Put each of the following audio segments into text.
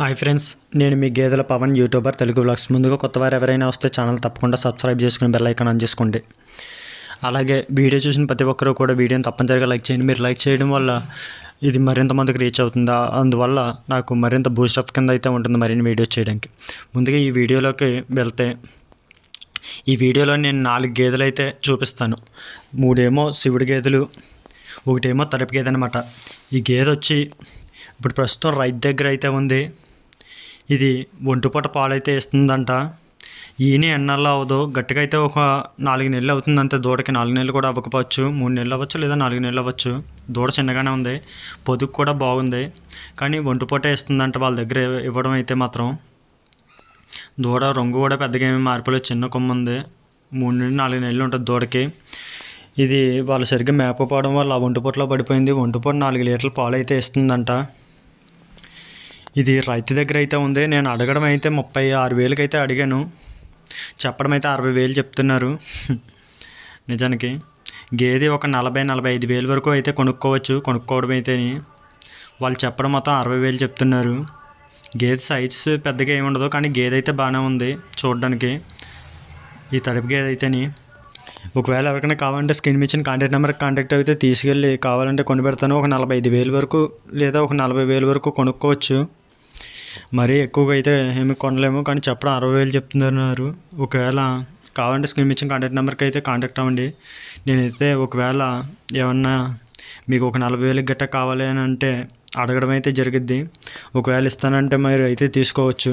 Hi friends నేను మీ గేదెల Pawan YouTuber Telugu vlogs ముందుగా కొత్త వారు ఎవరైనా వస్తే ఛానల్ తప్పకుండా సబ్స్క్రైబ్ చేసుకుని బెల్ ఐకాన్ ఆన్ చేసుకోండి. అలాగే వీడియో చూసిన ప్రతి ఒక్కరూ కూడా వీడియోని తప్పనిసరిగా లైక్ చేయండి. మీరు లైక్ చేయడం వల్ల ఇది మరింత మందికి రీచ్ అవుతుంది? అందువల్ల నాకు మరింత బూస్ట్ అప్ కింద అయితే ఉంటుంది మరిన్ని వీడియో చేయడానికి. ముందుగా ఈ వీడియోలోకి వెళ్తే ఈ వీడియోలో నేను నాలుగు గేదెలు అయితే చూపిస్తాను. మూడేమో శివుడి గేదెలు ఒకటేమో తరపు గేదె అనమాట ఈ గేదె వచ్చి ఇప్పుడు ప్రస్తుతం రైతు దగ్గర అయితే ఉంది. ఇది ఒంటిపూట పాలైతే ఇస్తుందంట. ఈయన ఎన్నాళ్ళు అవ్వదు గట్టిగా అయితే ఒక నాలుగు నెలలు అవుతుంది అంతే దూడకి నాలుగు నెలలు కూడా అవ్వకపోవచ్చు. మూడు నెలలు అవ్వచ్చు లేదా నాలుగు నెలలు అవ్వచ్చు. దూడ చిన్నగానే ఉంది. పొదుగు కూడా బాగుంది. కానీ ఒంటిపూట ఇస్తుందంట వాళ్ళ దగ్గర ఇవ్వడం అయితే మాత్రం. దూడ రంగు కూడా పెద్దగా ఏమి మార్పులేదు. చిన్న కొమ్మ ఉంది. మూడు నుండి నాలుగు నెలలు ఉంటుంది దూడకి. ఇది వాళ్ళు సరిగ్గా మేపపోవడం వల్ల ఒంటిపూటలో పడిపోయింది. ఒంటిపూట నాలుగు లీటర్ల పాలు అయితే ఇస్తుందంట. ఇది రైతు దగ్గర అయితే ఉంది. నేను అడగడం అయితే ముప్పై ఆరు వేలకి అయితే అడిగాను. చెప్పడం అయితే అరవై వేలు చెప్తున్నారు. నిజానికి గేదె ఒక నలభై నలభై ఐదు వేలు వరకు అయితే కొనుక్కోవచ్చు. కొనుక్కోవడం అయితేని వాళ్ళు చెప్పడం మొత్తం అరవై వేలు చెప్తున్నారు. గేదె సైజ్ పెద్దగా ఏమి ఉండదు కానీ గేదె అయితే బాగానే ఉంది చూడడానికి. ఈ తడుపు గేదె అయితేని. ఒకవేళ ఎవరికైనా కావాలంటే స్క్రీన్ ఇచ్చిన కాంటాక్ట్ నెంబర్కి కాంటాక్ట్ అయితే తీసుకెళ్ళి కావాలంటే కొని పెడతాను. ఒక నలభై ఐదు వేలు వరకు లేదా ఒక నలభై వేలు వరకు కొనుక్కోవచ్చు. మరీ ఎక్కువగా అయితే ఏమి కొనలేము కానీ చెప్పడం అరవై వేలు చెప్తున్నారు. ఒకవేళ కావాలంటే స్క్రీన్ ఇచ్చిన కాంటాక్ట్ నెంబర్కి అయితే కాంటాక్ట్ అవ్వండి. నేనైతే ఒకవేళ ఏమన్నా మీకు ఒక నలభై వేలకు గట్టా కావాలి అని అంటే అడగడం అయితే జరిగిద్ది. ఒకవేళ ఇస్తానంటే మీరు అయితే తీసుకోవచ్చు.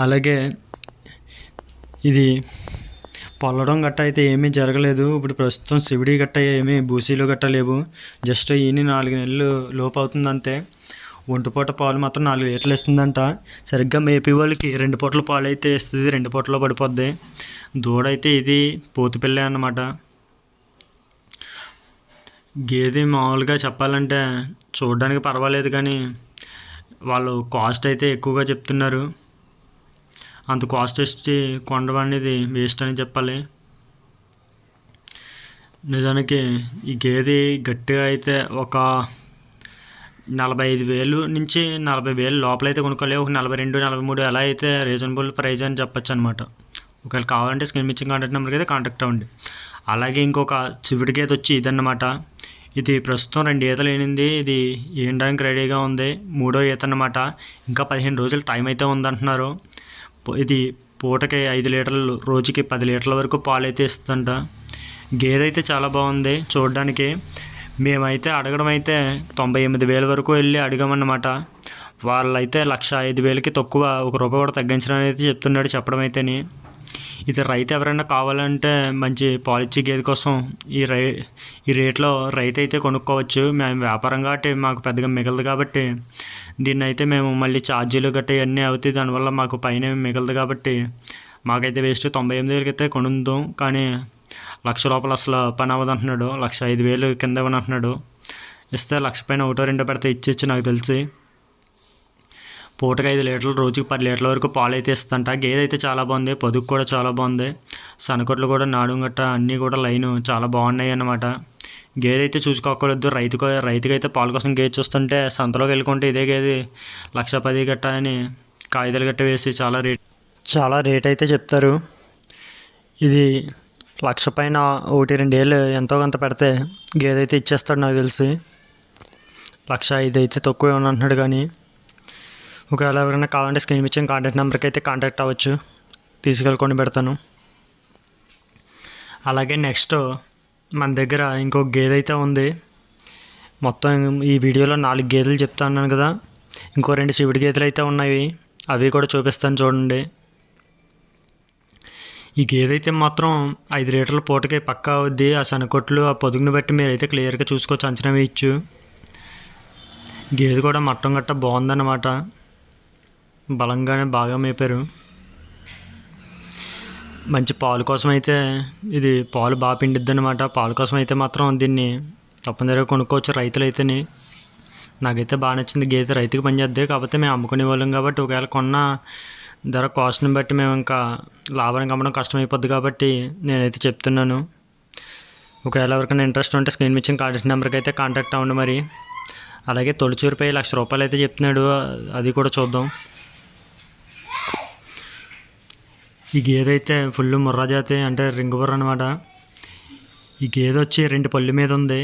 అలాగే ఇది పొల్లడం గట్ట అయితే ఏమీ జరగలేదు. ఇప్పుడు ప్రస్తుతం శివుడి గట్ట ఏమీ బూసీలు గట్ట లేవు. జస్ట్ ఈయన నాలుగు నెలలు లోపు అవుతుంది అంతే ఒంటిపూట పాలు మాత్రం నాలుగు లీటర్లు ఇస్తుందంట సరిగ్గా మేపే వాళ్ళకి రెండు పూటల పాలు అయితే ఇస్తుంది రెండు పూటలో పడిపోద్ది. దూడ అయితే ఇది పోతుపిల్లే అన్నమాట. గేదె మామూలుగా చెప్పాలంటే చూడడానికి పర్వాలేదు కానీ వాళ్ళు కాస్ట్ అయితే ఎక్కువగా చెప్తున్నారు. అంత కాస్ట్ వచ్చి కొనడం అనేది వేస్ట్ అని చెప్పాలి. నిజానికి ఈ గేదె గట్టిగా అయితే ఒక నలభై ఐదు వేలు నుంచి నలభై వేలు లోపల అయితే కొనుక్కోలే ఒక నలభై రెండు నలభై మూడు ఎలా అయితే రీజనబుల్ ప్రైస్ అని చెప్పొచ్చు అనమాట ఒకవేళ కావాలంటే స్క్రీన్ ఇచ్చిన కాంటాక్ట్ నెంబర్కి అయితే కాంటాక్ట్ అవ్వండి. అలాగే ఇంకొక చివిడి గేదె వచ్చి ఇదన్నమాట. ఇది ప్రస్తుతం రెండు ఈతలు ఏనింది ఇది ఏండానికి రెడీగా ఉంది. మూడో ఈత అన్నమాట. ఇంకా పదిహేను రోజులు టైం అయితే ఉందంటున్నారు. ఇది పూటకి ఐదు లీటర్లు రోజుకి పది లీటర్ల వరకు పాలు అయితే ఇస్తుందంట. గేదె అయితే చాలా బాగుంది చూడడానికి. మేమైతే అడగడం అయితే తొంభై ఎనిమిది వేల వరకు వెళ్ళి అడిగామన్నమాట. వాళ్ళైతే లక్ష ఐదు వేలకి తక్కువ ఒక రూపాయి కూడా తగ్గించడం అయితే చెప్తున్నాడు చెప్పడం అయితేని ఇది రైతు ఎవరైనా కావాలంటే మంచి పాలిచ్చే గేదె కోసం ఈ రై ఈ రేట్లో రైతు అయితే కొనుక్కోవచ్చు. మేము వ్యాపారం కాబట్టి మాకు పెద్దగా మిగలదు కాబట్టి దీన్ని అయితే మేము మళ్ళీ ఛార్జీలు గట్రా ఇవన్నీ అవుతాయి. దానివల్ల మాకు పైన మిగలదు కాబట్టి మాకైతే వేస్ట్ తొంభై ఎనిమిది వేలకి అయితే కొనుందాం. కానీ లక్ష రూపాయలు అసలు పని అవ్వదు అంటున్నాడు. లక్ష ఐదు వేలు కింద ఇవ్వను అంటున్నాడు. ఇస్తే లక్ష పైన ఒకటో రెండో పెడితే ఇచ్చేచ్చు నాకు తెలిసి. పూటకి ఐదు లీటర్లు రోజుకి పది లీటర్ల వరకు పాలు అయితే ఇస్తుందంట. గేదె అయితే చాలా బాగుంది పొదుగు కూడా చాలా బాగుంది. సనకొట్లు కూడా నాడు గట్ట అన్నీ కూడా లైన్ చాలా బాగున్నాయి అన్నమాట. గేదె అయితే చూసుకోకూడదు. రైతుకు రైతుకి అయితే పాలు కోసం గేదె చూస్తుంటే సంతలోకి వెళ్ళుకుంటే ఇదే గేదె. లక్ష పది గట్ట అని కాగితాలు గట్ట వేసి చాలా రేట్ చాలా రేట్ అయితే చెప్తారు. ఇది లక్ష పైన ఒకటి రెండేళ్ళు ఎంతో కొంత పెడితే గేదె అయితే ఇచ్చేస్తాడు నాకు తెలిసి. లక్ష ఐదు అయితే తక్కువ ఏమని అంటున్నాడు కానీ ఒకవేళ ఎవరైనా కావాలంటే స్క్రీన్ ఇచ్చిన కాంటాక్ట్ నెంబర్కి అయితే కాంటాక్ట్ అవ్వచ్చు. తీసుకెళ్ళుకొని పెడతాను. అలాగే నెక్స్ట్ మన దగ్గర ఇంకో గేదె అయితే ఉంది. మొత్తం ఈ వీడియోలో నాలుగు గేదెలు చెప్తా ఉన్నాను కదా. ఇంకో రెండు శివుడి గేదెలు అయితే ఉన్నాయి. అవి కూడా చూపిస్తాను చూడండి. ఈ గేదె అయితే మాత్రం ఐదు లీటర్ల పూటకి పక్కా అవుద్ది. ఆ సనకొట్లు ఆ పొదుగుని బట్టి మీరు అయితే క్లియర్గా చూసుకోవచ్చు అంచనా వేయచ్చు. గేదె కూడా మట్టం గట్ట బాగుందన్నమాట. బలంగానే బాగా మేపారు. మంచి పాలు కోసం అయితే ఇది పాలు బాగా పిండిద్ది అనమాట పాలు కోసం అయితే మాత్రం దీన్ని తప్పనిసరిగా కొనుక్కోవచ్చు రైతులు అయితేనే నాకైతే బాగా నచ్చింది గేదె. రైతుకి పనిచేద్ది. కాకపోతే మేము అమ్ముకునే వాళ్ళం కాబట్టి ఒకవేళ కొన్న ధర కాస్ట్ని బట్టి మేము ఇంకా లాభానికి అమ్మడం కష్టమైపోద్ది కాబట్టి నేనైతే చెప్తున్నాను. ఒకవేళ ఎవరికైనా ఇంట్రెస్ట్ ఉంటే స్క్రీన్ ఇచ్చిన కాంటాక్ట్ నెంబర్కి అయితే కాంటాక్ట్ అవ్వండి మరి. అలాగే తొలిచూరుపై లక్ష రూపాయలు అయితే చెప్తున్నాడు. అది కూడా చూద్దాం. ఈ గేదె అయితే ఫుల్ ముర్రాజాతి అంటే రింగు బుర్ర అనమాట ఈ గేదె వచ్చి రెండు పళ్ళు మీద ఉంది.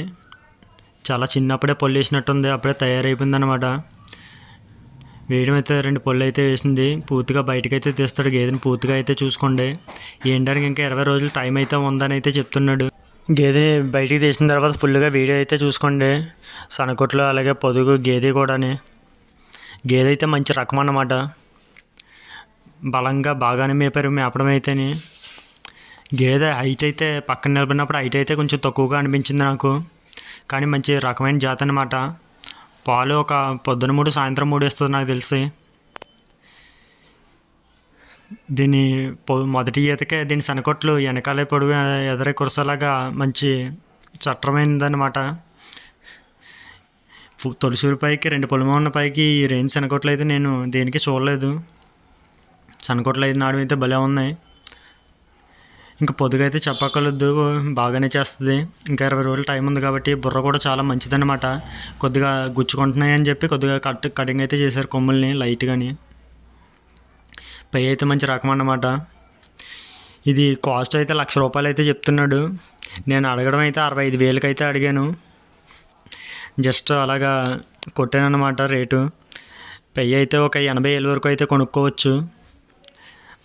చాలా చిన్నప్పుడే పళ్ళు వేసినట్టుంది. అప్పుడే తయారైపోయింది అనమాట వేయడం అయితే రెండు పళ్ళు అయితే వేసింది. పూర్తిగా బయటకు అయితే తీస్తాడు. గేదెని పూర్తిగా అయితే చూసుకోండి. ఏంటానికి ఇంకా ఇరవై రోజులు టైం అయితే ఉందని అయితే చెప్తున్నాడు. గేదెని బయటికి తీసిన తర్వాత ఫుల్గా వీడియో అయితే చూసుకోండి. సనకొట్లు అలాగే పొదుగు గేదె కూడాని. గేదె అయితే మంచి రకం అన్నమాట. బలంగా బాగానే మేపారు మేపడం అయితేని. గేదె హైట్ అయితే పక్కన నిలబడినప్పుడు హైట్ అయితే కొంచెం తక్కువగా అనిపించింది నాకు. కానీ మంచి రకమైన జాతి అన్నమాట. పాలు ఒక పొద్దున మూడు సాయంత్రం మూడు ఇస్తుంది నాకు తెలిసి. దీని పొ మొదటి ఈతకే దీని శనకొట్లు వెనకాలే పొడుగు ఎదరే కురసలాగా మంచి చట్టమైనదనమాట తొలిసూరు పైకి రెండు పొలమ ఉన్న పైకి ఈ రేంజ్ శనకొట్లు అయితే నేను దేనికి చూడలేదు. శనకొట్లు అయితే నాడు అయితే భలే ఉన్నాయి. ఇంకా పొదుగు అయితే చెప్పక్కర్లేదు బాగానే చేస్తుంది. ఇంకా ఇరవై రోజులు టైం ఉంది కాబట్టి బుర్ర కూడా చాలా మంచిదన్నమాట. కొద్దిగా గుచ్చుకుంటున్నాయి అని చెప్పి కొద్దిగా కట్ కటింగ్ అయితే చేశారు కొమ్ముల్ని లైట్గాని పై అయితే మంచి రకం అన్నమాట. ఇది కాస్ట్ అయితే లక్ష రూపాయలు అయితే చెప్తున్నాడు. నేను అడగడం అయితే అరవై ఐదు వేలకి అయితే అడిగాను. జస్ట్ అలాగా కొట్టాను అనమాట రేటు. పెయ్యి అయితే ఒక ఎనభై వేల వరకు అయితే కొనుక్కోవచ్చు.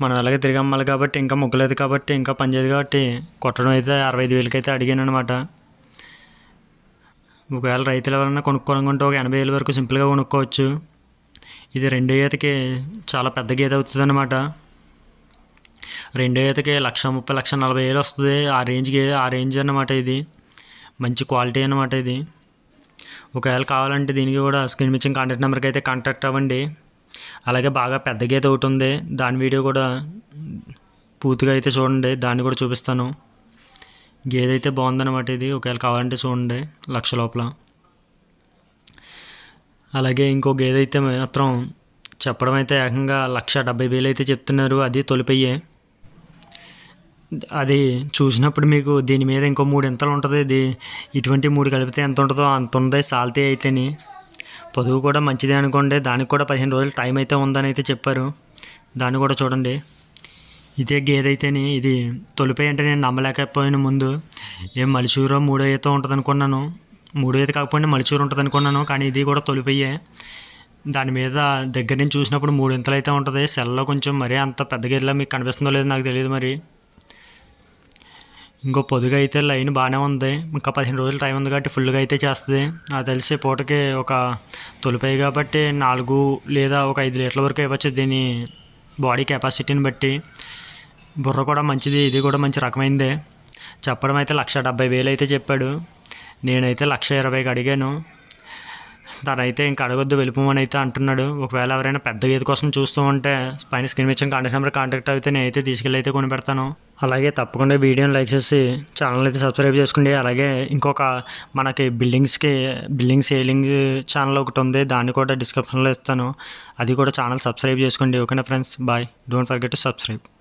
మనం అలాగే తిరిగి అమ్మాలి కాబట్టి ఇంకా మొగ్గలేదు కాబట్టి ఇంకా పనిచేయదు కాబట్టి కొట్టడం అయితే అరవై ఐదు వేలకి అయితే అడిగాను అనమాట ఒకవేళ రైతుల వలన కొనుక్కోవాలనుకుంటే ఒక ఎనభై వేల వరకు సింపుల్గా కొనుక్కోవచ్చు. ఇది రెండో ఈతకి చాలా పెద్ద గేదె అవుతుంది అనమాట రెండో ఈతకి లక్ష ముప్పై లక్ష నలభై వేలు వస్తుంది. ఆ రేంజ్కి ఆ రేంజ్ అన్నమాట ఇది. మంచి క్వాలిటీ అనమాట ఇది. ఒకవేళ కావాలంటే దీనికి కూడా స్క్రీన్ ఇచ్చిన కాంటాక్ట్ నెంబర్కి అయితే కాంటాక్ట్ అవ్వండి. అలాగే బాగా పెద్ద గీత ఒకటి ఉంది. దాని వీడియో కూడా పూర్తిగా అయితే చూడండి. దాన్ని కూడా చూపిస్తాను. గేదె అయితే బాగుందన్నమాట ఇది. ఒకవేళ కావాలంటే చూడండి లక్ష లోపల. అలాగే ఇంకో గేదె అయితే మాత్రం చెప్పడం అయితే ఏకంగా లక్ష డెబ్బై వేలు అయితే చెప్తున్నారు. అది తొలిపయ్యే. అది చూసినప్పుడు మీకు దీని మీద ఇంకో మూడు ఇంతలు ఉంటుంది. ఇది ఇటువంటి మూడు కలిపితే ఎంత ఉంటుందో అంత ఉంది సాల్తీ అయితేని. పొదుగు కూడా మంచిదే అనుకోండి. దానికి కూడా పదిహేను రోజులు టైం అయితే ఉందని అయితే చెప్పారు. దాన్ని కూడా చూడండి. ఇదే గేదె అయితేని ఇది తొలిపై అంటే నేను నమ్మలేకపోయాను ముందు. ఏం మలిచూరో మూడో ఈత ఉంటుంది అనుకున్నాను మూడో ఈత కాకపోయినా మలిచూరు ఉంటుంది అనుకున్నాను కానీ ఇది కూడా తొలిపయ్యే దాని మీద దగ్గర నుంచి చూసినప్పుడు మూడు ఇంతలు అయితే ఉంటుంది. సెల్లో కొంచెం మరీ అంత పెద్ద గేదెలా మీకు కనిపిస్తుందో లేదో నాకు తెలియదు మరి. ఇంకో పొదుగు అయితే లైన్ బాగానే ఉంది. ఇంకా పదిహేను రోజులు టైం ఉంది కాబట్టి ఫుల్గా అయితే చేస్తుంది. నాకు తెలిసి పూటకి ఒక తొలిపాయి కాబట్టి నాలుగు లేదా ఒక ఐదు లీటర్ల వరకు ఇవ్వచ్చు దీని బాడీ కెపాసిటీని బట్టి. బుర్ర కూడా మంచిది ఇది కూడా మంచి రకమైందే. చెప్పడం అయితే లక్ష డెబ్బై వేలు అయితే చెప్పాడు. నేనైతే లక్ష ఇరవైకి అడిగాను. తనైతే ఇంకా అడగొద్దు వెళ్ళిపోమని అయితే అంటున్నాడు. ఒకవేళ ఎవరైనా పెద్ద గీత కోసం చూస్తూ ఉంటే పైన స్క్రీన్ ఇచ్చిన కాంటాక్ట్ నెంబర్ కాంటాక్ట్ అయితే నేనైతే తీసుకెళ్ళి అయితే కొని పెడతాను. అలాగే తప్పకుండా వీడియోని లైక్ చేసి ఛానల్ అయితే సబ్స్క్రైబ్ చేసుకోండి. అలాగే ఇంకొక మనకి బిల్డింగ్స్కి బిల్డింగ్ సేలింగ్ ఛానల్ ఒకటి ఉంది. దాన్ని కూడా డిస్క్రిప్షన్లో ఇస్తాను. అది కూడా ఛానల్ సబ్స్క్రైబ్ చేసుకోండి. ఓకేనా friends? Bye. Don't forget to subscribe.